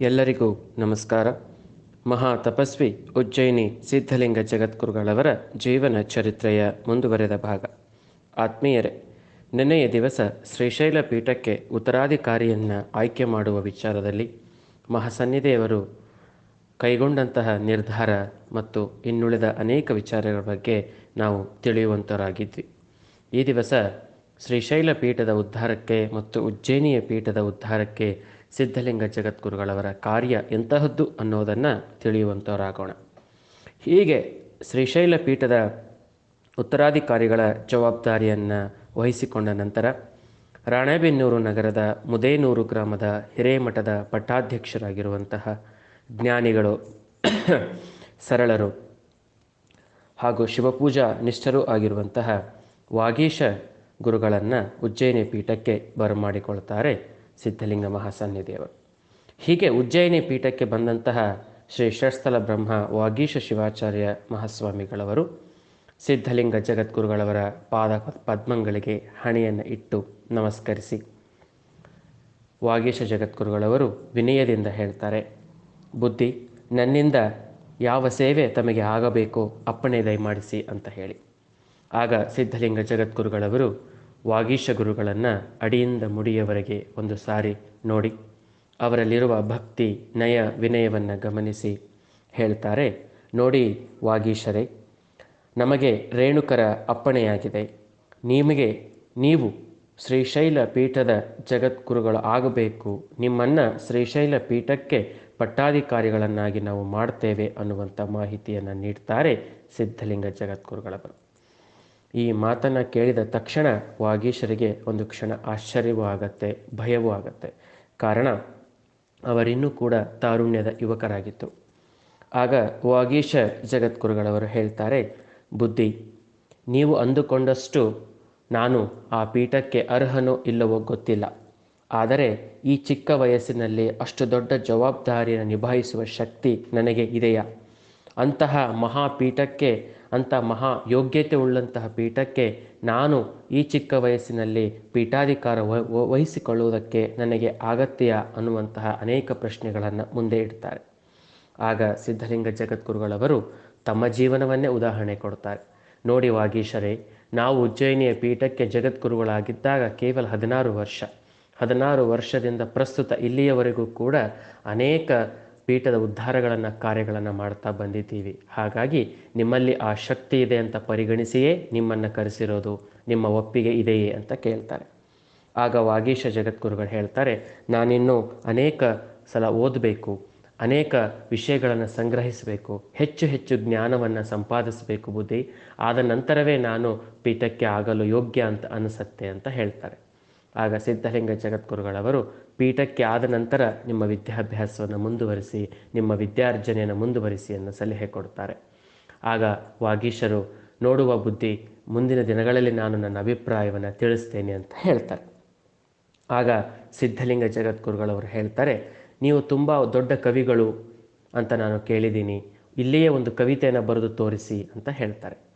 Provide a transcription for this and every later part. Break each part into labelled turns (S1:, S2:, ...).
S1: ಎಲ್ಲರಿಗೂ ನಮಸ್ಕಾರ. ಮಹಾ ತಪಸ್ವಿ ಉಜ್ಜಯಿನಿ ಸಿದ್ಧಲಿಂಗ ಜಗದ್ಗುರುಗಳವರ ಜೀವನ ಚರಿತ್ರೆಯ ಮುಂದುವರೆದ ಭಾಗ. ಆತ್ಮೀಯರೇ, ನಿನ್ನೆಯ ದಿವಸ ಶ್ರೀಶೈಲ ಪೀಠಕ್ಕೆ ಉತ್ತರಾಧಿಕಾರಿಯನ್ನು ಆಯ್ಕೆ ಮಾಡುವ ವಿಚಾರದಲ್ಲಿ ಮಹಾಸನ್ನಿಧಿಯವರು ಕೈಗೊಂಡಂತಹ ನಿರ್ಧಾರ ಮತ್ತು ಇನ್ನುಳಿದ ಅನೇಕ ವಿಚಾರಗಳ ಬಗ್ಗೆ ನಾವು ತಿಳಿಯುವಂತರಾಗಿದ್ವಿ. ಈ ದಿವಸ ಶ್ರೀಶೈಲ ಪೀಠದ ಉದ್ಧಾರಕ್ಕೆ ಮತ್ತು ಉಜ್ಜಯಿನಿಯ ಪೀಠದ ಉದ್ಧಾರಕ್ಕೆ ಸಿದ್ಧಲಿಂಗ ಜಗದ್ಗುರುಗಳವರ ಕಾರ್ಯ ಎಂತಹದ್ದು ಅನ್ನೋದನ್ನು ತಿಳಿಯುವಂಥವರಾಗೋಣ ಹೀಗೆ ಶ್ರೀಶೈಲ ಪೀಠದ ಉತ್ತರಾಧಿಕಾರಿಗಳ ಜವಾಬ್ದಾರಿಯನ್ನು ವಹಿಸಿಕೊಂಡ ನಂತರ ರಾಣೆಬೆನ್ನೂರು ನಗರದ ಮುದೇನೂರು ಗ್ರಾಮದ ಹಿರೇಮಠದ ಪಟ್ಟಾಧ್ಯಕ್ಷರಾಗಿರುವಂತಹ ಜ್ಞಾನಿಗಳು ಸರಳರು ಹಾಗೂ ಶಿವಪೂಜಾ ನಿಷ್ಠರೂ ಆಗಿರುವಂತಹ ವಾಗೀಶ ಗುರುಗಳನ್ನು ಉಜ್ಜಯಿನಿ ಪೀಠಕ್ಕೆ ಬರಮಾಡಿಕೊಳ್ತಾರೆ. ಸಿದ್ಧಲಿಂಗ ಮಹಾಸನ್ನಿಧಿಯವರು. ಹೀಗೆ ಉಜ್ಜಯಿನಿ ಪೀಠಕ್ಕೆ ಬಂದಂತಹ ಶ್ರೀ ಷಟ್ಸ್ಥಲ ಬ್ರಹ್ಮ ವಾಗೀಶ ಶಿವಾಚಾರ್ಯ ಮಹಾಸ್ವಾಮಿಗಳವರು ಸಿದ್ಧಲಿಂಗ ಜಗದ್ಗುರುಗಳವರ ಪಾದ ಪದ್ಮಗಳಿಗೆ ಹಣೆಯನ್ನು ಇಟ್ಟು ನಮಸ್ಕರಿಸಿ ವಾಗೀಶ ಜಗದ್ಗುರುಗಳವರು ವಿನಯದಿಂದ ಹೇಳ್ತಾರೆ, ಬುದ್ಧಿ, ನನ್ನಿಂದ ಯಾವ ಸೇವೆ ತಮಗೆ ಆಗಬೇಕೋ ಅಪ್ಪಣೆ ದಯಮಾಡಿಸಿ ಅಂತ ಹೇಳಿ. ಆಗ ಸಿದ್ಧಲಿಂಗ ಜಗದ್ಗುರುಗಳವರು ವಾಗೀಶ ಗುರುಗಳನ್ನು ಅಡಿಯಿಂದ ಮುಡಿಯವರೆಗೆ ಒಂದು ಸಾರಿ ನೋಡಿ. ಅವರಲ್ಲಿರುವ ಭಕ್ತಿ, ನಯ, ವಿನಯವನ್ನು ಗಮನಿಸಿ ಹೇಳ್ತಾರೆ, ನೋಡಿ ವಾಗೀಶರೇ, ನಮಗೆ ರೇಣುಕರ ಅಪ್ಪಣೆಯಾಗಿದೆ. ನಿಮಗೆ, ನೀವು ಶ್ರೀಶೈಲ ಪೀಠದ ಜಗದ್ಗುರುಗಳು ಆಗಬೇಕು. ನಿಮ್ಮನ್ನು ಶ್ರೀಶೈಲ ಪೀಠಕ್ಕೆ ಪಟ್ಟಾಧಿಕಾರಿಗಳನ್ನಾಗಿ ನಾವು ಮಾಡ್ತೇವೆ ಅನ್ನುವಂಥ ಮಾಹಿತಿಯನ್ನು ನೀಡ್ತಾರೆ ಸಿದ್ಧಲಿಂಗ ಜಗದ್ಗುರುಗಳವರು. ಈ ಮಾತನ್ನು ಕೇಳಿದ ತಕ್ಷಣ ವಾಗೀಶರಿಗೆ ಒಂದು ಕ್ಷಣ ಆಶ್ಚರ್ಯವೂ ಆಗತ್ತೆ, ಭಯವೂ ಆಗತ್ತೆ. ಕಾರಣ, ಅವರಿನ್ನೂ ಕೂಡ ತಾರುಣ್ಯದ ಯುವಕರಾಗಿತ್ತು. ಆಗ ವಾಗೀಶ ಜಗದ್ಗುರುಗಳವರು ಹೇಳ್ತಾರೆ, ಬುದ್ಧಿ, ನೀವು ಅಂದುಕೊಂಡಷ್ಟು ನಾನು ಆ ಪೀಠಕ್ಕೆ ಅರ್ಹನೋ ಇಲ್ಲವೋ ಗೊತ್ತಿಲ್ಲ. ಆದರೆ ಈ ಚಿಕ್ಕ ವಯಸ್ಸಿನಲ್ಲಿ ಅಷ್ಟು ದೊಡ್ಡ ಜವಾಬ್ದಾರಿಯನ್ನು ನಿಭಾಯಿಸುವ ಶಕ್ತಿ ನನಗೆ ಇದೆಯಾ? ಅಂತಹ ಮಹಾಪೀಠಕ್ಕೆ ಅಂಥ ಮಹಾ ಯೋಗ್ಯತೆ ಉಳ್ಳಂತಹ ಪೀಠಕ್ಕೆ ನಾನು ಈ ಚಿಕ್ಕ ವಯಸ್ಸಿನಲ್ಲಿ ಪೀಠಾಧಿಕಾರ ವಹಿಸಿಕೊಳ್ಳುವುದಕ್ಕೆ ನನಗೆ ಅಗತ್ಯ ಅನ್ನುವಂತಹ ಅನೇಕ ಪ್ರಶ್ನೆಗಳನ್ನು ಮುಂದೆ ಇಡ್ತಾರೆ. ಆಗ ಸಿದ್ಧಲಿಂಗ ಜಗದ್ಗುರುಗಳವರು ತಮ್ಮ ಜೀವನವನ್ನೇ ಉದಾಹರಣೆ ಕೊಡ್ತಾರೆ. ನೋಡಿ ವಾಗೀಶರೇ, ನಾವು ಉಜ್ಜಯಿನಿಯ ಪೀಠಕ್ಕೆ ಜಗದ್ಗುರುಗಳಾಗಿದ್ದಾಗ ಕೇವಲ ಹದಿನಾರು ವರ್ಷ. ಹದಿನಾರು ವರ್ಷದಿಂದ ಪ್ರಸ್ತುತ ಇಲ್ಲಿಯವರೆಗೂ ಕೂಡ ಅನೇಕ ಪೀಠದ ಉದ್ಧಾರಗಳನ್ನು ಕಾರ್ಯಗಳನ್ನು ಮಾಡ್ತಾ ಬಂದಿದ್ದೀವಿ. ಹಾಗಾಗಿ ನಿಮ್ಮಲ್ಲಿ ಆ ಶಕ್ತಿ ಇದೆ ಅಂತ ಪರಿಗಣಿಸಿಯೇ ನಿಮ್ಮನ್ನು ಕರೆಸಿರೋದು ನಿಮ್ಮ ಒಪ್ಪಿಗೆ ಇದೆಯೇ ಅಂತ ಕೇಳ್ತಾರೆ. ಆಗ ವಾಗೀಶ ಜಗದ್ಗುರುಗಳು ಹೇಳ್ತಾರೆ, ನಾನಿನ್ನು ಅನೇಕ ಸಲ ಓದಬೇಕು, ಅನೇಕ ವಿಷಯಗಳನ್ನು ಸಂಗ್ರಹಿಸಬೇಕು, ಹೆಚ್ಚು ಹೆಚ್ಚು ಜ್ಞಾನವನ್ನು ಸಂಪಾದಿಸಬೇಕು ಬುದ್ಧಿ. ಆದ ನಂತರವೇ ನಾನು ಪೀಠಕ್ಕೆ ಆಗಲು ಯೋಗ್ಯ ಅಂತ ಅನಿಸತ್ತೆ ಅಂತ ಹೇಳ್ತಾರೆ. ಆಗ ಸಿದ್ಧಲಿಂಗ ಜಗದ್ಗುರುಗಳವರು ಪೀಠಕ್ಕೆ ಆದ ನಂತರ ನಿಮ್ಮ ವಿದ್ಯಾಭ್ಯಾಸವನ್ನು ಮುಂದುವರಿಸಿ, ನಿಮ್ಮ ವಿದ್ಯಾರ್ಜನೆಯನ್ನು ಮುಂದುವರಿಸಿ ಅನ್ನೋ ಸಲಹೆ ಕೊಡ್ತಾರೆ ಆಗ ವಾಗೀಶರು, ನೋಡುವ ಬುದ್ಧಿ, ಮುಂದಿನ ದಿನಗಳಲ್ಲಿ ನಾನು ನನ್ನ ಅಭಿಪ್ರಾಯವನ್ನು ತಿಳಿಸ್ತೇನೆ ಅಂತ ಹೇಳ್ತಾರೆ. ಆಗ ಸಿದ್ಧಲಿಂಗ ಜಗದ್ಗುರುಗಳವರು ಹೇಳ್ತಾರೆ, ನೀವು ತುಂಬ ದೊಡ್ಡ ಕವಿಗಳು ಅಂತ ನಾನು ಕೇಳಿದ್ದೀನಿ. ಇಲ್ಲಿಯೇ ಒಂದು ಕವಿತೆಯನ್ನು ಬರೆದು ತೋರಿಸಿ ಅಂತ ಹೇಳ್ತಾರೆ.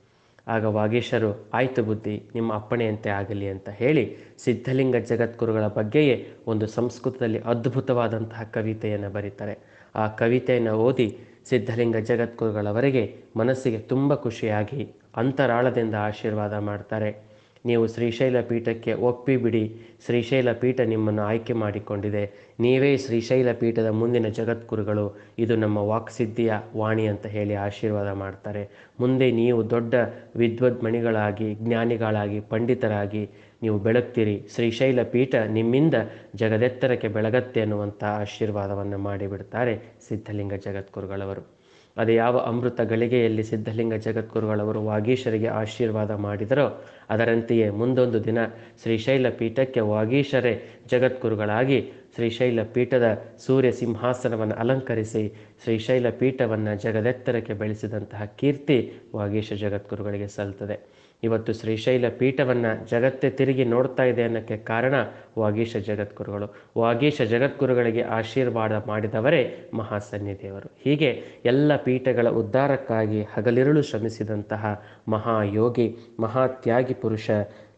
S1: ಆಗ ವಾಗೀಶರು, ಆಯ್ತು ಬುದ್ಧಿ, ನಿಮ್ಮ ಅಪ್ಪಣೆಯಂತೆ ಆಗಲಿ ಅಂತ ಹೇಳಿ ಸಿದ್ಧಲಿಂಗ ಜಗದ್ಗುರುಗಳ ಬಗ್ಗೆಯೇ ಒಂದು ಸಂಸ್ಕೃತದಲ್ಲಿ ಅದ್ಭುತವಾದಂತಹ ಕವಿತೆಯನ್ನು ಬರೀತಾರೆ. ಆ ಕವಿತೆಯನ್ನು ಓದಿ ಸಿದ್ಧಲಿಂಗ ಜಗದ್ಗುರುಗಳವರೆಗೆ ಮನಸ್ಸಿಗೆ ತುಂಬ ಖುಷಿಯಾಗಿ, ಅಂತರಾಳದಿಂದ ಆಶೀರ್ವಾದ ಮಾಡ್ತಾರೆ. ನೀವು ಶ್ರೀಶೈಲ ಪೀಠಕ್ಕೆ ಒಪ್ಪಿಬಿಡಿ ಶ್ರೀಶೈಲ ಪೀಠ ನಿಮ್ಮನ್ನು ಆಯ್ಕೆ ಮಾಡಿಕೊಂಡಿದೆ. ನೀವೇ ಶ್ರೀಶೈಲ ಪೀಠದ ಮುಂದಿನ ಜಗದ್ಗುರುಗಳು. ಇದು ನಮ್ಮ ವಾಕ್ಸಿದ್ಧಿಯ ವಾಣಿ ಅಂತ ಹೇಳಿ ಆಶೀರ್ವಾದ ಮಾಡ್ತಾರೆ. ಮುಂದೆ ನೀವು ದೊಡ್ಡ ವಿದ್ವದ್ಮಣಿಗಳಾಗಿ, ಜ್ಞಾನಿಗಳಾಗಿ, ಪಂಡಿತರಾಗಿ ನೀವು ಬೆಳಗ್ತೀರಿ. ಶ್ರೀಶೈಲ ಪೀಠ ನಿಮ್ಮಿಂದ ಜಗದೆತ್ತರಕ್ಕೆ ಬೆಳಗತ್ತೆ ಅನ್ನುವಂಥ ಆಶೀರ್ವಾದವನ್ನು ಮಾಡಿಬಿಡ್ತಾರೆ ಸಿದ್ಧಲಿಂಗ ಜಗದ್ಗುರುಗಳವರು. ಅದು ಯಾವ ಅಮೃತ ಗಳಿಗೆಯಲ್ಲಿ ಸಿದ್ಧಲಿಂಗ ಜಗದ್ಗುರುಗಳವರು ವಾಗೀಶರಿಗೆ ಆಶೀರ್ವಾದ ಮಾಡಿದರೋ, ಅದರಂತೆಯೇ ಮುಂದೊಂದು ದಿನ ಶ್ರೀಶೈಲ ಪೀಠಕ್ಕೆ ವಾಗೀಶರೇ ಜಗದ್ಗುರುಗಳಾಗಿ ಶ್ರೀಶೈಲ ಪೀಠದ ಸೂರ್ಯ ಸಿಂಹಾಸನವನ್ನು ಅಲಂಕರಿಸಿ ಶ್ರೀಶೈಲ ಪೀಠವನ್ನು ಜಗದೆತ್ತರಕ್ಕೆ ಬೆಳೆಸಿದಂತಹ ಕೀರ್ತಿ ವಾಗೀಶ ಜಗದ್ಗುರುಗಳಿಗೆ ಸಲ್ತದೆ ಇವತ್ತು ಶ್ರೀಶೈಲ ಪೀಠವನ್ನು ಜಗತ್ತೇ ತಿರುಗಿ ನೋಡ್ತಾ ಇದೆ ಅನ್ನೋಕ್ಕೆ ಕಾರಣ ವಾಗೀಶ ಜಗದ್ಗುರುಗಳು. ವಾಗೀಶ ಜಗದ್ಗುರುಗಳಿಗೆ ಆಶೀರ್ವಾದ ಮಾಡಿದವರೇ ಮಹಾಸನ್ನಿಧಿಯವರು. ಹೀಗೆ ಎಲ್ಲ ಪೀಠಗಳ ಉದ್ಧಾರಕ್ಕಾಗಿ ಹಗಲಿರುಳು ಶ್ರಮಿಸಿದಂತಹ ಮಹಾಯೋಗಿ, ಮಹಾತ್ಯಾಗಿ ಪುರುಷ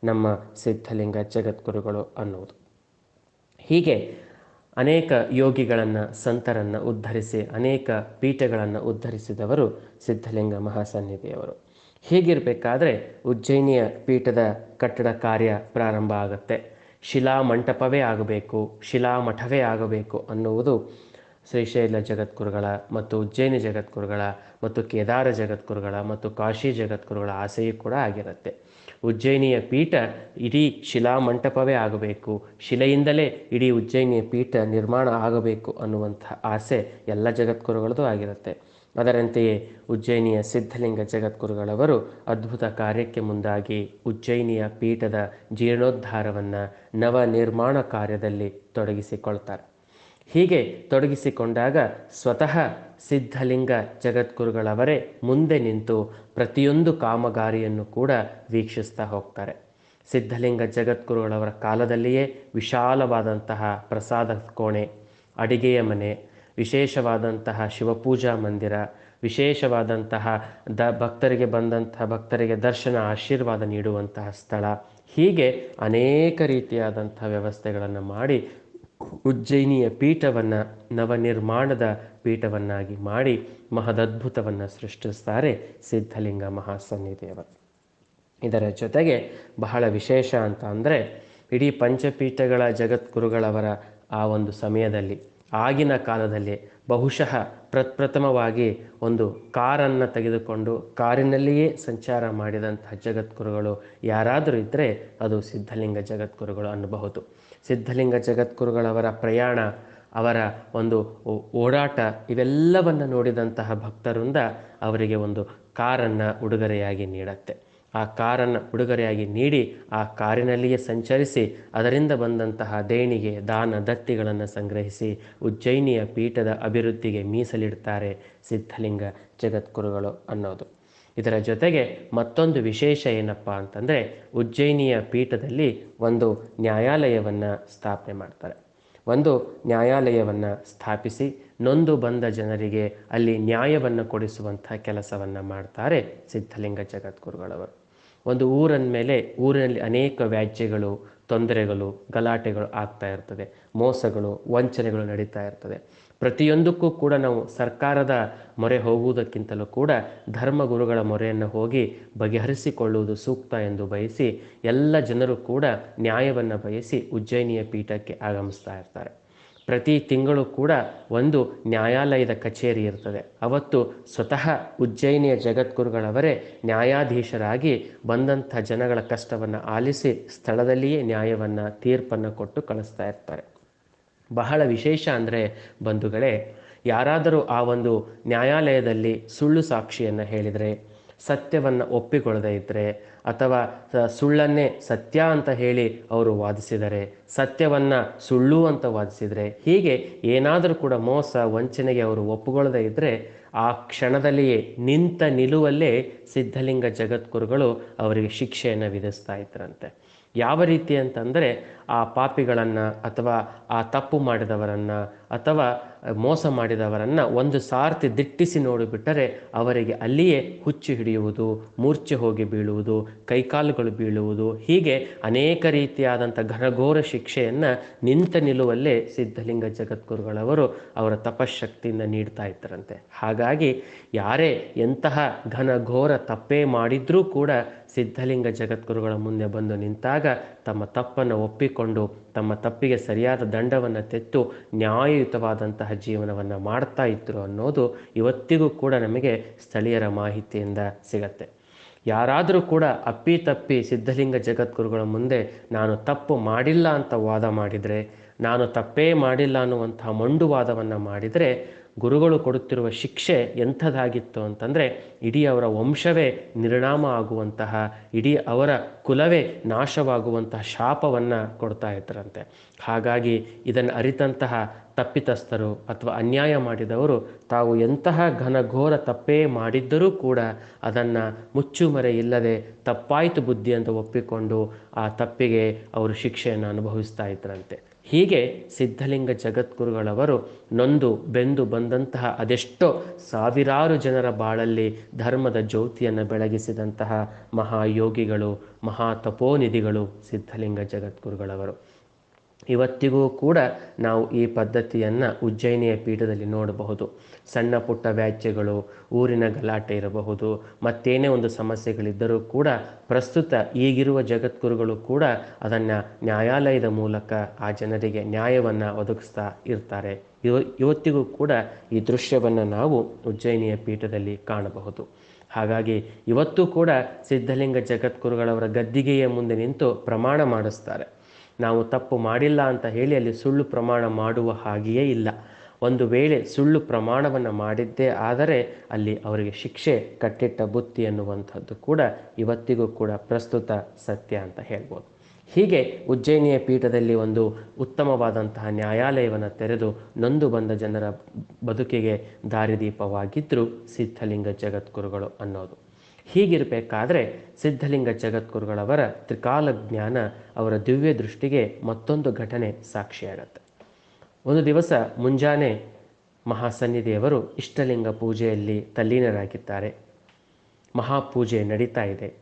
S1: ನಮ್ಮ ಸಿದ್ಧಲಿಂಗ ಜಗದ್ಗುರುಗಳು ಅನ್ನುವುದು. ಹೀಗೆ ಅನೇಕ ಯೋಗಿಗಳನ್ನು, ಸಂತರನ್ನು ಉದ್ಧರಿಸಿ, ಅನೇಕ ಪೀಠಗಳನ್ನು ಉದ್ಧರಿಸಿದವರು ಸಿದ್ಧಲಿಂಗ ಮಹಾಸನ್ನಿಧಿಯವರು. ಹೀಗಿರಬೇಕಾದ್ರೆ ಉಜ್ಜಯಿನಿಯ ಪೀಠದ ಕಟ್ಟಡ ಕಾರ್ಯ ಪ್ರಾರಂಭ ಆಗುತ್ತೆ. ಶಿಲಾ ಮಂಟಪವೇ ಆಗಬೇಕು, ಶಿಲಾ ಮಠವೇ ಆಗಬೇಕು ಅನ್ನುವುದು ಶ್ರೀಶೈಲ ಜಗದ್ಗುರುಗಳ ಮತ್ತು ಉಜ್ಜಯಿನಿ ಜಗದ್ಗುರುಗಳ ಮತ್ತು ಕೇದಾರ ಜಗದ್ಗುರುಗಳ ಮತ್ತು ಕಾಶಿ ಜಗದ್ಗುರುಗಳ ಆಸೆಯೂ ಕೂಡ ಆಗಿರುತ್ತೆ. ಉಜ್ಜಯಿನಿಯ ಪೀಠ ಇಡೀ ಶಿಲಾ ಮಂಟಪವೇ ಆಗಬೇಕು, ಶಿಲೆಯಿಂದಲೇ ಇಡೀ ಉಜ್ಜಯಿನಿಯ ಪೀಠ ನಿರ್ಮಾಣ ಆಗಬೇಕು ಅನ್ನುವಂಥ ಆಸೆ ಎಲ್ಲ ಜಗದ್ಗುರುಗಳದ್ದು ಆಗಿರುತ್ತೆ. ಅದರಂತೆಯೇ ಉಜ್ಜಯಿನಿಯ ಸಿದ್ಧಲಿಂಗ ಜಗದ್ಗುರುಗಳವರು ಅದ್ಭುತ ಕಾರ್ಯಕ್ಕೆ ಮುಂದಾಗಿ ಉಜ್ಜಯಿನಿಯ ಪೀಠದ ಜೀರ್ಣೋದ್ಧಾರವನ್ನು ನವ ನಿರ್ಮಾಣ ಕಾರ್ಯದಲ್ಲಿ ತೊಡಗಿಸಿಕೊಳ್ತಾರೆ. ಹೀಗೆ ತೊಡಗಿಸಿಕೊಂಡಾಗ ಸ್ವತಃ ಸಿದ್ಧಲಿಂಗ ಜಗದ್ಗುರುಗಳವರೇ ಮುಂದೆ ನಿಂತು ಪ್ರತಿಯೊಂದು ಕಾಮಗಾರಿಯನ್ನು ಕೂಡ ವೀಕ್ಷಿಸ್ತಾ ಹೋಗ್ತಾರೆ. ಸಿದ್ಧಲಿಂಗ ಜಗದ್ಗುರುಗಳವರ ಕಾಲದಲ್ಲಿಯೇ ವಿಶಾಲವಾದಂತಹ ಪ್ರಸಾದ ಕೋಣೆ, ಅಡಿಗೆಯ ಮನೆ ವಿಶೇಷವಾದಂತಹ ಶಿವಪೂಜಾ ಮಂದಿರ, ವಿಶೇಷವಾದಂತಹ ದ ಭಕ್ತರಿಗೆ ಬಂದಂತಹ ಭಕ್ತರಿಗೆ ದರ್ಶನ, ಆಶೀರ್ವಾದ ನೀಡುವಂತಹ ಸ್ಥಳ. ಹೀಗೆ ಅನೇಕ ರೀತಿಯಾದಂಥ ವ್ಯವಸ್ಥೆಗಳನ್ನು ಮಾಡಿ ಉಜ್ಜಯಿನಿಯ ಪೀಠವನ್ನು, ನವನಿರ್ಮಾಣದ ಪೀಠವನ್ನಾಗಿ ಮಾಡಿ ಮಹದದ್ಭುತವನ್ನು ಸೃಷ್ಟಿಸ್ತಾರೆ ಸಿದ್ಧಲಿಂಗ ಮಹಾಸನ್ನಿಧಿಯವರು ಇದರ ಜೊತೆಗೆ ಬಹಳ ವಿಶೇಷ ಅಂತ ಅಂದರೆ ಇಡೀ ಪಂಚಪೀಠಗಳ ಜಗದ್ಗುರುಗಳವರ ಆ ಒಂದು ಸಮಯದಲ್ಲಿ ಆಗಿನ ಕಾಲದಲ್ಲಿ ಬಹುಶಃ ಪ್ರಪ್ರಥಮವಾಗಿ ಒಂದು ಕಾರನ್ನು ತೆಗೆದುಕೊಂಡು ಕಾರಿನಲ್ಲಿಯೇ ಸಂಚಾರ ಮಾಡಿದಂಥ ಜಗದ್ಗುರುಗಳು ಯಾರಾದರೂ ಇದ್ದರೆ ಅದು ಸಿದ್ಧಲಿಂಗ ಜಗದ್ಗುರುಗಳು ಅನ್ನಬಹುದು. ಸಿದ್ಧಲಿಂಗ ಜಗದ್ಗುರುಗಳವರ ಪ್ರಯಾಣ, ಅವರ ಒಂದು ಓಡಾಟ ಇವೆಲ್ಲವನ್ನು ನೋಡಿದಂತಹ ಭಕ್ತರಿಂದ ಅವರಿಗೆ ಒಂದು ಕಾರನ್ನು ಉಡುಗೊರೆಯಾಗಿ ನೀಡತ್ತೆ. ಆ ಕಾರನ್ನು ಉಡುಗೊರೆಯಾಗಿ ನೀಡಿ ಆ ಕಾರಿನಲ್ಲಿಯೇ ಸಂಚರಿಸಿ ಅದರಿಂದ ಬಂದಂತಹ ದೇಣಿಗೆ, ದಾನ, ದತ್ತಿಗಳನ್ನು ಸಂಗ್ರಹಿಸಿ ಉಜ್ಜಯಿನಿಯ ಪೀಠದ ಅಭಿವೃದ್ಧಿಗೆ ಮೀಸಲಿಡ್ತಾರೆ ಸಿದ್ಧಲಿಂಗ ಜಗದ್ಗುರುಗಳು ಅನ್ನೋದು. ಇದರ ಜೊತೆಗೆ ಮತ್ತೊಂದು ವಿಶೇಷ ಏನಪ್ಪ ಅಂತಂದರೆ ಉಜ್ಜಯಿನಿಯ ಪೀಠದಲ್ಲಿ ಒಂದು ನ್ಯಾಯಾಲಯವನ್ನು ಸ್ಥಾಪನೆ ಮಾಡ್ತಾರೆ. ಒಂದು ನ್ಯಾಯಾಲಯವನ್ನು ಸ್ಥಾಪಿಸಿ ನೊಂದು ಬಂದ ಜನರಿಗೆ ಅಲ್ಲಿ ನ್ಯಾಯವನ್ನು ಕೊಡಿಸುವಂಥ ಕೆಲಸವನ್ನು ಮಾಡ್ತಾರೆ ಸಿದ್ಧಲಿಂಗ ಜಗದ್ಗುರುಗಳವರು. ಒಂದು ಊರಿನ ಮೇಲೆ ಊರಿನಲ್ಲಿ ಅನೇಕ ವ್ಯಾಜ್ಯಗಳು, ತೊಂದರೆಗಳು, ಗಲಾಟೆಗಳು ಆಗ್ತಾ ಇರ್ತದೆ. ಮೋಸಗಳು, ವಂಚನೆಗಳು ನಡೀತಾ ಇರ್ತದೆ. ಪ್ರತಿಯೊಂದಕ್ಕೂ ಕೂಡ ನಾವು ಸರ್ಕಾರದ ಮೊರೆ ಹೋಗುವುದಕ್ಕಿಂತಲೂ ಕೂಡ ಧರ್ಮಗುರುಗಳ ಮೊರೆಯನ್ನು ಹೋಗಿ ಬಗೆಹರಿಸಿಕೊಳ್ಳುವುದು ಸೂಕ್ತ ಎಂದು ಬಯಸಿ ಎಲ್ಲ ಜನರು ಕೂಡ ನ್ಯಾಯವನ್ನು ಬಯಸಿ ಉಜ್ಜಯಿನಿಯ ಪೀಠಕ್ಕೆ ಆಗಮಿಸ್ತಾ ಇರ್ತಾರೆ. ಪ್ರತಿ ತಿಂಗಳು ಕೂಡ ಒಂದು ನ್ಯಾಯಾಲಯದ ಕಚೇರಿ ಇರ್ತದೆ. ಅವತ್ತು ಸ್ವತಃ ಉಜ್ಜಯಿನಿಯ ಜಗದ್ಗುರುಗಳವರೇ ನ್ಯಾಯಾಧೀಶರಾಗಿ ಬಂದಂಥ ಜನಗಳ ಕಷ್ಟವನ್ನು ಆಲಿಸಿ ಸ್ಥಳದಲ್ಲಿಯೇ ನ್ಯಾಯವನ್ನು, ತೀರ್ಪನ್ನು ಕೊಟ್ಟು ಕಳಿಸ್ತಾ ಇರ್ತಾರೆ. ಬಹಳ ವಿಶೇಷ ಅಂದರೆ ಬಂಧುಗಳೇ, ಯಾರಾದರೂ ಆ ಒಂದು ನ್ಯಾಯಾಲಯದಲ್ಲಿ ಸುಳ್ಳು ಸಾಕ್ಷಿಯನ್ನು ಹೇಳಿದರೆ, ಸತ್ಯವನ್ನು ಒಪ್ಪಿಕೊಳ್ಳದೇ ಇದ್ದರೆ ಅಥವಾ ಸುಳ್ಳನ್ನೇ ಸತ್ಯ ಅಂತ ಹೇಳಿ ಅವರು ವಾದಿಸಿದರೆ, ಸತ್ಯವನ್ನು ಸುಳ್ಳು ಅಂತ ವಾದಿಸಿದರೆ, ಹೀಗೆ ಏನಾದರೂ ಕೂಡ ಮೋಸ, ವಂಚನೆಗೆ ಅವರು ಒಪ್ಪುಗೊಳ್ಳದೇ ಇದ್ದರೆ ಆ ಕ್ಷಣದಲ್ಲಿಯೇ ನಿಂತ ನಿಲುವಲ್ಲೇ ಸಿದ್ಧಲಿಂಗ ಜಗದ್ಗುರುಗಳು ಅವರಿಗೆ ಶಿಕ್ಷೆಯನ್ನು ವಿಧಿಸ್ತಾ ಇದ್ರಂತೆ. ಯಾವ ರೀತಿ ಅಂತಂದರೆ ಆ ಪಾಪಿಗಳನ್ನು ಅಥವಾ ಆ ತಪ್ಪು ಮಾಡಿದವರನ್ನು ಅಥವಾ ಮೋಸ ಮಾಡಿದವರನ್ನು ಒಂದು ಸಾರ್ತಿ ದಿಟ್ಟಿಸಿ ನೋಡಿಬಿಟ್ಟರೆ ಅವರಿಗೆ ಅಲ್ಲಿಯೇ ಹುಚ್ಚು ಹಿಡಿಯುವುದು, ಮೂರ್ಛೆ ಹೋಗಿ ಬೀಳುವುದು, ಕೈಕಾಲುಗಳು ಬೀಳುವುದು, ಹೀಗೆ ಅನೇಕ ರೀತಿಯಾದಂಥ ಘನಘೋರ ಶಿಕ್ಷೆಯನ್ನು ನಿಂತ ನಿಲುವಲ್ಲೇ ಸಿದ್ಧಲಿಂಗ ಜಗದ್ಗುರುಗಳವರು ಅವರ ತಪಶಕ್ತಿಯಿಂದ ನೀಡ್ತಾ ಇದ್ದರಂತೆ. ಹಾಗಾಗಿ ಯಾರೇ ಎಂತಹ ಘನಘೋರ ತಪ್ಪೇ ಮಾಡಿದ್ರೂ ಕೂಡ ಸಿದ್ಧಲಿಂಗ ಜಗದ್ಗುರುಗಳ ಮುಂದೆ ಬಂದು ನಿಂತಾಗ ತಮ್ಮ ತಪ್ಪನ್ನು ಒಪ್ಪಿಕೊಂಡು ತಮ್ಮ ತಪ್ಪಿಗೆ ಸರಿಯಾದ ದಂಡವನ್ನು ತೆತ್ತು ನ್ಯಾಯಯುತವಾದಂತಹ ಜೀವನವನ್ನು ಮಾಡ್ತಾ ಇದ್ರು ಅನ್ನೋದು ಇವತ್ತಿಗೂ ಕೂಡ ನಮಗೆ ಸ್ಥಳೀಯರ ಮಾಹಿತಿಯಿಂದ ಸಿಗತ್ತೆ. ಯಾರಾದರೂ ಕೂಡ ಅಪ್ಪಿತಪ್ಪಿ ಸಿದ್ಧಲಿಂಗ ಜಗದ್ಗುರುಗಳ ಮುಂದೆ ನಾನು ತಪ್ಪು ಮಾಡಿಲ್ಲ ಅಂತ ವಾದ ಮಾಡಿದರೆ, ನಾನು ತಪ್ಪೇ ಮಾಡಿಲ್ಲ ಅನ್ನುವಂತಹ ಮಂಡುವಾದವನ್ನು ಮಾಡಿದರೆ ಗುರುಗಳು ಕೊಡುತ್ತಿರುವ ಶಿಕ್ಷೆ ಎಂಥದ್ದಾಗಿತ್ತು ಅಂತಂದರೆ ಇಡೀ ಅವರ ವಂಶವೇ ನಿರ್ಣಾಮ ಆಗುವಂತಹ, ಇಡೀ ಅವರ ಕುಲವೇ ನಾಶವಾಗುವಂತಹ ಶಾಪವನ್ನು ಕೊಡ್ತಾ ಇದ್ರಂತೆ ಹಾಗಾಗಿ ಇದನ್ನು ಅರಿತಂತಹ ತಪ್ಪಿತಸ್ಥರು ಅಥವಾ ಅನ್ಯಾಯ ಮಾಡಿದವರು ತಾವು ಎಂತಹ ಘನಘೋರ ತಪ್ಪೇ ಮಾಡಿದ್ದರೂ ಕೂಡ ಅದನ್ನು ಮುಚ್ಚುಮರೆ ಇಲ್ಲದೆ ತಪ್ಪಾಯಿತು ಬುದ್ಧಿ ಅಂತ ಒಪ್ಪಿಕೊಂಡು ಆ ತಪ್ಪಿಗೆ ಅವರು ಶಿಕ್ಷೆಯನ್ನು ಅನುಭವಿಸ್ತಾ ಇದ್ರಂತೆ ಹೀಗೆ ಸಿದ್ಧಲಿಂಗ ಜಗದ್ಗುರುಗಳವರು ನೊಂದು ಬೆಂದು ಬಂದಂತಹ ಅದೆಷ್ಟೋ ಸಾವಿರಾರು ಜನರ ಬಾಳಲ್ಲಿ ಧರ್ಮದ ಜ್ಯೋತಿಯನ್ನು ಬೆಳಗಿಸಿದಂತಹ ಮಹಾಯೋಗಿಗಳು, ಮಹಾ ತಪೋನಿಧಿಗಳು ಸಿದ್ಧಲಿಂಗ ಜಗದ್ಗುರುಗಳವರು. ಇವತ್ತಿಗೂ ಕೂಡ ನಾವು ಈ ಪದ್ಧತಿಯನ್ನು ಉಜ್ಜಯಿನಿಯ ಪೀಠದಲ್ಲಿ ನೋಡಬಹುದು. ಸಣ್ಣ ಪುಟ್ಟ ವ್ಯಾಜ್ಯಗಳು, ಊರಿನ ಗಲಾಟೆ ಇರಬಹುದು, ಮತ್ತೇನೇ ಒಂದು ಸಮಸ್ಯೆಗಳಿದ್ದರೂ ಕೂಡ ಪ್ರಸ್ತುತ ಈಗಿರುವ ಜಗದ್ಗುರುಗಳು ಕೂಡ ಅದನ್ನು ನ್ಯಾಯಾಲಯದ ಮೂಲಕ ಆ ಜನರಿಗೆ ನ್ಯಾಯವನ್ನು ಒದಗಿಸ್ತಾ ಇರ್ತಾರೆ. ಇವ, ಇವತ್ತಿಗೂ ಕೂಡ ಈ ದೃಶ್ಯವನ್ನು ನಾವು ಉಜ್ಜಯಿನಿಯ ಪೀಠದಲ್ಲಿ ಕಾಣಬಹುದು. ಹಾಗಾಗಿ ಇವತ್ತು ಕೂಡ ಸಿದ್ಧಲಿಂಗ ಜಗದ್ಗುರುಗಳವರ ಗದ್ದಿಗೆಯ ಮುಂದೆ ನಿಂತು ಪ್ರಮಾಣ ಮಾಡಿಸ್ತಾರೆ. ನಾವು ತಪ್ಪು ಮಾಡಿಲ್ಲ ಅಂತ ಹೇಳಿ ಅಲ್ಲಿ ಸುಳ್ಳು ಪ್ರಮಾಣ ಮಾಡುವ ಹಾಗೆಯೇ ಇಲ್ಲ. ಒಂದು ವೇಳೆ ಸುಳ್ಳು ಪ್ರಮಾಣವನ್ನು ಮಾಡಿದ್ದೇ ಆದರೆ ಅಲ್ಲಿ ಅವರಿಗೆ ಶಿಕ್ಷೆ ಕಟ್ಟಿಟ್ಟ ಬುತ್ತಿ ಅನ್ನುವಂಥದ್ದು ಕೂಡ ಇವತ್ತಿಗೂ ಕೂಡ ಪ್ರಸ್ತುತ ಸತ್ಯ ಅಂತ ಹೇಳ್ಬೋದು. ಹೀಗೆ ಉಜ್ಜಯಿನಿಯ ಪೀಠದಲ್ಲಿ ಒಂದು ಉತ್ತಮವಾದಂತಹ ನ್ಯಾಯಾಲಯವನ್ನು ತೆರೆದು ನೊಂದು ಬಂದ ಜನರ ಬದುಕಿಗೆ ದಾರಿದೀಪವಾಗಿದ್ದರು ಸಿದ್ಧಲಿಂಗ ಜಗದ್ಗುರುಗಳು ಅನ್ನೋದು. ಹೀಗಿರಬೇಕಾದ್ರೆ ಸಿದ್ಧಲಿಂಗ ಜಗದ್ಗುರುಗಳವರ ತ್ರಿಕಾಲ ಜ್ಞಾನ ಅವರ ದಿವ್ಯ ದೃಷ್ಟಿಗೆ ಮತ್ತೊಂದು ಘಟನೆ ಸಾಕ್ಷಿಯಾಗತ್ತೆ. ಒಂದು ದಿವಸ ಮುಂಜಾನೆ ಮಹಾಸನ್ನಿಧಿಯವರು ಇಷ್ಟಲಿಂಗ ಪೂಜೆಯಲ್ಲಿ ತಲ್ಲೀನರಾಗಿದ್ದಾರೆ. ಮಹಾಪೂಜೆ ನಡೀತಾ ಇದೆ.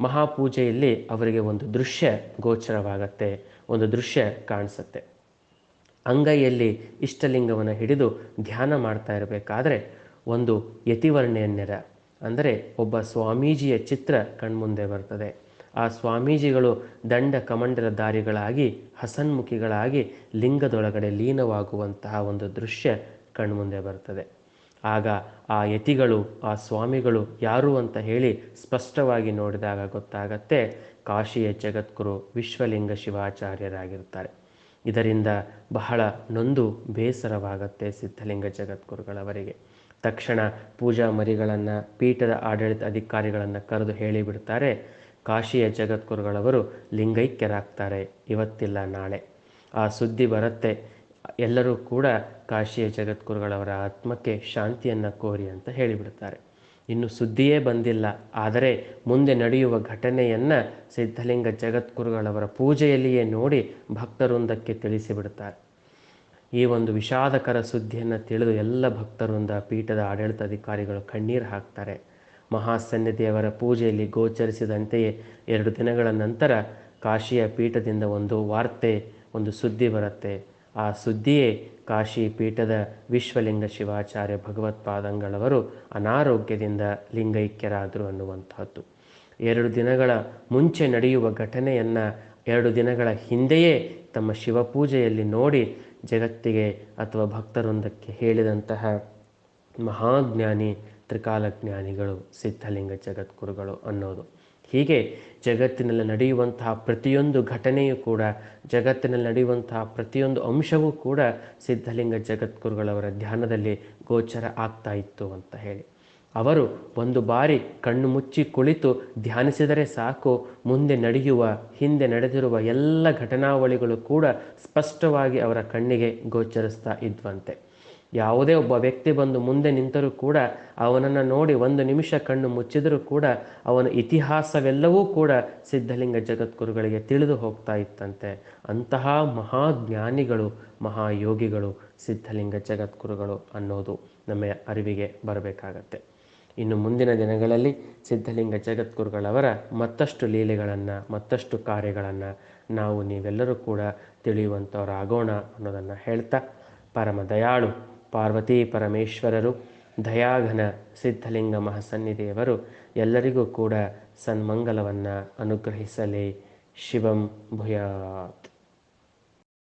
S1: ಮಹಾಪೂಜೆಯಲ್ಲಿ ಅವರಿಗೆ ಒಂದು ದೃಶ್ಯ ಗೋಚರವಾಗತ್ತೆ, ಒಂದು ದೃಶ್ಯ ಕಾಣಿಸುತ್ತೆ. ಅಂಗೈಯಲ್ಲಿ ಇಷ್ಟಲಿಂಗವನ್ನು ಹಿಡಿದು ಧ್ಯಾನ ಮಾಡ್ತಾ ಇರಬೇಕಾದ್ರೆ ಒಂದು ಯತಿವರ್ಣೆಯ ನೆರ ಅಂದರೆ ಒಬ್ಬ ಸ್ವಾಮೀಜಿಯ ಚಿತ್ರ ಕಣ್ಮುಂದೆ ಬರ್ತದೆ. ಆ ಸ್ವಾಮೀಜಿಗಳು ದಂಡ ಕಮಂಡಲಧಾರಿಗಳಾಗಿ ಹಸನ್ಮುಖಿಗಳಾಗಿ, ಲಿಂಗದೊಳಗಡೆ ಲೀನವಾಗುವಂತಹ ಒಂದು ದೃಶ್ಯ ಕಣ್ಮುಂದೆ ಬರ್ತದೆ. ಆಗ ಆ ಯತಿಗಳು, ಆ ಸ್ವಾಮಿಗಳು ಯಾರು ಅಂತ ಹೇಳಿ ಸ್ಪಷ್ಟವಾಗಿ ನೋಡಿದಾಗ ಗೊತ್ತಾಗತ್ತೆ, ಕಾಶಿಯ ಜಗದ್ಗುರು ವಿಶ್ವಲಿಂಗ ಶಿವಾಚಾರ್ಯರಾಗಿರ್ತಾರೆ. ಇದರಿಂದ ಬಹಳ ನೊಂದು ಬೇಸರವಾಗತ್ತೆ ಸಿದ್ಧಲಿಂಗ ಜಗದ್ಗುರುಗಳವರಿಗೆ. ತಕ್ಷಣ ಪೂಜಾ ಮರಿಗಳನ್ನು, ಪೀಠದ ಆಡಳಿತ ಅಧಿಕಾರಿಗಳನ್ನು ಕರೆದು ಹೇಳಿಬಿಡ್ತಾರೆ ಕಾಶಿಯ ಜಗದ್ಗುರುಗಳವರು ಲಿಂಗೈಕ್ಯರಾಗ್ತಾರೆ. ಇವತ್ತಿಲ್ಲ ನಾಳೆ. ಆ ಸುದ್ದಿ ಬರುತ್ತೆ. ಎಲ್ಲರೂ ಕೂಡ ಕಾಶಿಯ ಜಗದ್ಗುರುಗಳವರ ಆತ್ಮಕ್ಕೆ ಶಾಂತಿಯನ್ನು ಕೋರಿ ಅಂತ ಹೇಳಿಬಿಡ್ತಾರೆ. ಇನ್ನು ಸುದ್ದಿಯೇ ಬಂದಿಲ್ಲ. ಆದರೆ ಮುಂದೆ ನಡೆಯುವ ಘಟನೆಯನ್ನು ಸಿದ್ಧಲಿಂಗ ಜಗದ್ಗುರುಗಳವರ ಪೂಜೆಯಲ್ಲಿಯೇ ನೋಡಿ ಭಕ್ತವೃಂದಕ್ಕೆ ತಿಳಿಸಿಬಿಡ್ತಾರೆ. ಈ ಒಂದು ವಿಷಾದಕರ ಸುದ್ದಿಯನ್ನು ತಿಳಿದು ಎಲ್ಲ ಭಕ್ತವೃಂದ, ಪೀಠದ ಆಡಳಿತಾಧಿಕಾರಿಗಳು ಕಣ್ಣೀರು ಹಾಕ್ತಾರೆ. ಮಹಾಸನ್ನಿಧಿಯವರ ಪೂಜೆಯಲ್ಲಿ ಗೋಚರಿಸಿದಂತೆಯೇ ಎರಡು ದಿನಗಳ ನಂತರ ಕಾಶಿಯ ಪೀಠದಿಂದ ಒಂದು ವಾರ್ತೆ, ಒಂದು ಸುದ್ದಿ ಬರುತ್ತೆ. ಆ ಸುದ್ದಿಯೇ ಕಾಶಿ ಪೀಠದ ವಿಶ್ವಲಿಂಗ ಶಿವಾಚಾರ್ಯ ಭಗವತ್ಪಾದಂಗಳವರು ಅನಾರೋಗ್ಯದಿಂದ ಲಿಂಗೈಕ್ಯರಾದರು ಅನ್ನುವಂಥದ್ದು ಎರಡು ದಿನಗಳ ಮುಂಚೆ ನಡೆಯುವ ಘಟನೆಯನ್ನು ಎರಡು ದಿನಗಳ ಹಿಂದೆಯೇ ತಮ್ಮ ಶಿವಪೂಜೆಯಲ್ಲಿ ನೋಡಿ ಜಗತ್ತಿಗೆ ಅಥವಾ ಭಕ್ತರೊಂದಕ್ಕೆ ಹೇಳಿದಂತಹ ಮಹಾಜ್ಞಾನಿ, ತ್ರಿಕಾಲಜ್ಞಾನಿಗಳು, ಸಿದ್ಧಲಿಂಗ ಜಗದ್ಗುರುಗಳು ಅನ್ನೋದು. ಹೀಗೆ ಜಗತ್ತಿನಲ್ಲಿ ನಡೆಯುವಂತಹ ಪ್ರತಿಯೊಂದು ಘಟನೆಯೂ ಕೂಡ, ಜಗತ್ತಿನಲ್ಲಿ ನಡೆಯುವಂತಹ ಪ್ರತಿಯೊಂದು ಅಂಶವೂ ಕೂಡ ಸಿದ್ಧಲಿಂಗ ಜಗದ್ಗುರುಗಳವರ ಧ್ಯಾನದಲ್ಲಿ ಗೋಚರ ಆಗ್ತಾ ಇತ್ತು ಅಂತ ಹೇಳಿ. ಅವರು ಒಂದು ಬಾರಿ ಕಣ್ಣು ಮುಚ್ಚಿ ಕುಳಿತು ಧ್ಯಾನಿಸಿದರೆ ಸಾಕು, ಮುಂದೆ ನಡೆಯುವ, ಹಿಂದೆ ನಡೆದಿರುವ ಎಲ್ಲ ಘಟನಾವಳಿಗಳು ಕೂಡ ಸ್ಪಷ್ಟವಾಗಿ ಅವರ ಕಣ್ಣಿಗೆ ಗೋಚರಿಸ್ತಾ ಇದ್ವಂತೆ. ಯಾವುದೇ ಒಬ್ಬ ವ್ಯಕ್ತಿ ಬಂದು ಮುಂದೆ ನಿಂತರೂ ಕೂಡ ಅವನನ್ನು ನೋಡಿ ಒಂದು ನಿಮಿಷ ಕಣ್ಣು ಮುಚ್ಚಿದರೂ ಕೂಡ ಅವನ ಇತಿಹಾಸವೆಲ್ಲವೂ ಕೂಡ ಸಿದ್ಧಲಿಂಗ ಜಗದ್ಗುರುಗಳಿಗೆ ತಿಳಿದು ಹೋಗ್ತಾ ಇತ್ತಂತೆ. ಅಂತಹ ಮಹಾಜ್ಞಾನಿಗಳು, ಮಹಾಯೋಗಿಗಳು, ಸಿದ್ಧಲಿಂಗ ಜಗದ್ಗುರುಗಳು ಅನ್ನೋದು ನಮ್ಮ ಅರಿವಿಗೆ ಬರಬೇಕಾಗತ್ತೆ. ಇನ್ನು ಮುಂದಿನ ದಿನಗಳಲ್ಲಿ ಸಿದ್ಧಲಿಂಗ ಜಗದ್ಗುರುಗಳವರ ಮತ್ತಷ್ಟು ಲೀಲೆಗಳನ್ನು, ಮತ್ತಷ್ಟು ಕಾರ್ಯಗಳನ್ನು ನಾವು ನೀವೆಲ್ಲರೂ ಕೂಡ ತಿಳಿಯುವಂಥವರಾಗೋಣ ಅನ್ನೋದನ್ನು ಹೇಳ್ತಾ ಪರಮ ದಯಾಳು ಪಾರ್ವತಿ ಪರಮೇಶ್ವರರು ದಯಾಘನ ಸಿದ್ಧಲಿಂಗ ಮಹಾಸನ್ನಿಧಿಯವರು ಎಲ್ಲರಿಗೂ ಕೂಡ ಸನ್ಮಂಗಲವನ್ನು ಅನುಗ್ರಹಿಸಲಿ. ಶಿವಂ ಭೂಯಾತ್.